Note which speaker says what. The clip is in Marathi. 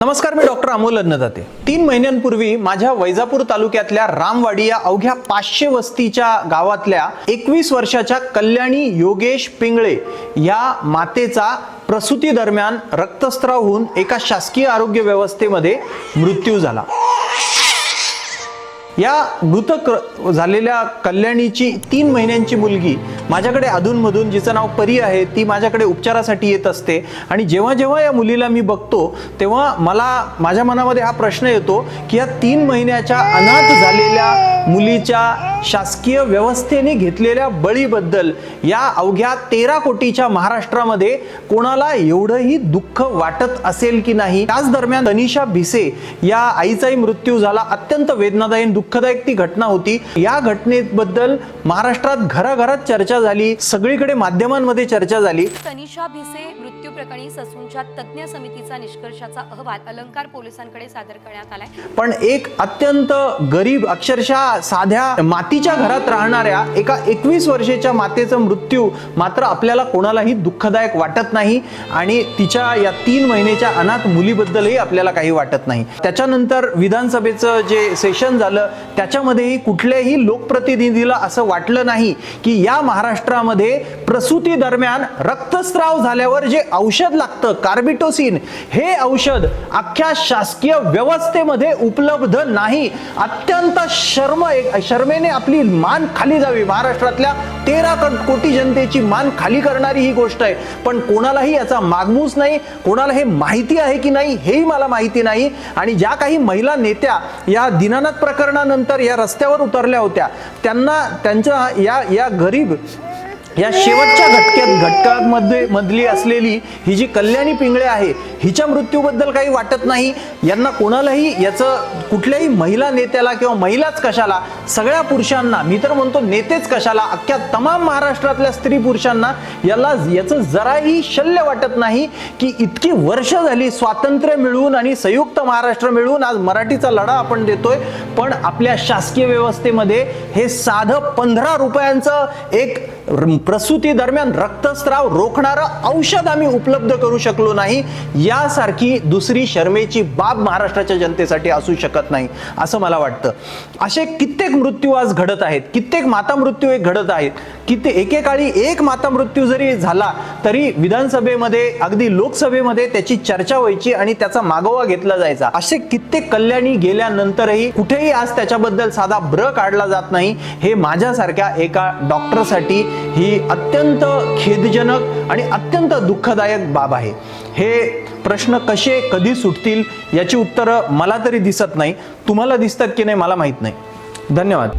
Speaker 1: नमस्कार मी डॉक्टर अमोल अन्नदाते तीन महिन्यांपूर्वी माझ्या वैजापूर तालुक्यातल्या रामवाडी या अवघ्या पाचशे वस्तीच्या गावातल्या एकवीस वर्षाच्या कल्याणी योगेश पिंगळे या मातेचा प्रसूती दरम्यान रक्तस्त्राव होऊन एका शासकीय आरोग्य व्यवस्थेमध्ये मृत्यू झाला. या मृत झालेल्या कल्याणीची तीन महिन्यांची मुलगी माझ्याकडे अधूनमधून जिचं नाव परी आहे ती माझ्याकडे उपचारासाठी येत असते. आणि जेव्हा जेव्हा या मुलीला मी बघतो तेव्हा मला माझ्या मनामध्ये हा प्रश्न येतो की या तीन महिन्याच्या अनाथ झालेल्या मुलीच्या शासकीय व्यवस्थेने घेतलेल्या बळीबद्दल या अवघ्या तेरा कोटीच्या महाराष्ट्रामध्ये कोणाला एवढंही दुःख वाटत असेल की नाही? त्याच दरम्यान तनिषा भिसे या आईचाही मृत्यू झाला. अत्यंत वेदनादायी दुःखदायक ती घटना होती. या घटनेबद्दल महाराष्ट्रात घराघरात चर्चा झाली सगळीकडे माध्यमांमध्ये चर्चा झाली.
Speaker 2: तनिषा भिसे मृत्यू प्रकरणी ससूनच्या तज्ज्ञ समितीचा निष्कर्षाचा अहवाल अलंकार पोलिसांकडे सादर करण्यात आलाय.
Speaker 1: पण एक अत्यंत गरीब अक्षरशः साध्या मातीच्या घरात राहणाऱ्या एका एकवीस वर्षाच्या मातेचा मृत्यू मात्र आपल्याला कोणालाही दुःखदायक वाटत नाही आणि तिच्या या तीन महिन्याच्या अनाथ मुलीबद्दलही आपल्याला काही वाटत नाही. त्याच्यानंतर विधानसभेचं जे सेशन झालं त्याच्यामध्येही कुठल्याही लोकप्रतिनिधीला असं वाटलं नाही की या महाराष्ट्रामध्ये प्रसूती दरम्यान रक्तस्राव झाल्यावर जे औषध लागतं कार्बिटोसिन हे औषध अख्ख्या शासकीय व्यवस्थेमध्ये उपलब्ध नाही. अत्यंत शर्म एक शर्मेने आपली मान खाली जावी. महाराष्ट्रातल्या तेरा कोटी जनतेची मान खाली करणारी ही गोष्ट आहे. पण कोणालाही याचा मागमूस नाही कोणाला हे माहिती आहे की नाही हेही मला माहिती नाही. आणि ज्या काही महिला नेत्या या दिनानाथ प्रकरणानंतर या रस्त्यावर उतरल्या होत्या त्यांना त्यांच्या या या गरीब या शेवटच्या घटक्यात घटकामध्ये मधली असलेली ही जी कल्याणी पिंगळे आहे हिच्या मृत्यूबद्दल काही वाटत नाही. यांना कोणालाही याचं कुठल्याही महिला नेत्याला किंवा महिलाच कशाला सगळ्या पुरुषांना मी तर म्हणतो नेतेच कशाला अख्ख्या तमाम महाराष्ट्रातल्या स्त्री पुरुषांना याला याचं जराही शल्य वाटत नाही की इतकी वर्ष झाली स्वातंत्र्य मिळवून आणि संयुक्त महाराष्ट्र मिळवून आज मराठीचा लढा आपण देतोय. पण आपल्या शासकीय व्यवस्थेमध्ये हे साधं पंधरा रुपयांचं एक प्रसूती दरम्यान रक्तस्राव रोखणारं औषध आम्ही उपलब्ध करू शकलो नाही. यासारखी दुसरी शर्मेची बाब महाराष्ट्राच्या जनतेसाठी असू शकत नाही असं मला वाटतं. असे कित्येक मृत्यू आज घडत आहेत कित्येक माता मृत्यू एक घडत आहेत. किती एकेकाळी एक माता मृत्यू जरी झाला तरी विधानसभेमध्ये अगदी लोकसभेमध्ये त्याची चर्चा व्हायची आणि त्याचा मागोवा घेतला जायचा. असे कित्येक कल्याणी गेल्यानंतरही कुठेही आज त्याच्याबद्दल साधा ब्र काढला जात नाही हे माझ्यासारख्या एका डॉक्टरसाठी ही अत्यंत खेदजनक आणि अत्यंत दुःखदायक बाब आहे. हे प्रश्न कसे कधी सुटतील याची उत्तरं मला तरी दिसत नाही. तुम्हाला दिसतात की नाही मला माहीत नाही. धन्यवाद.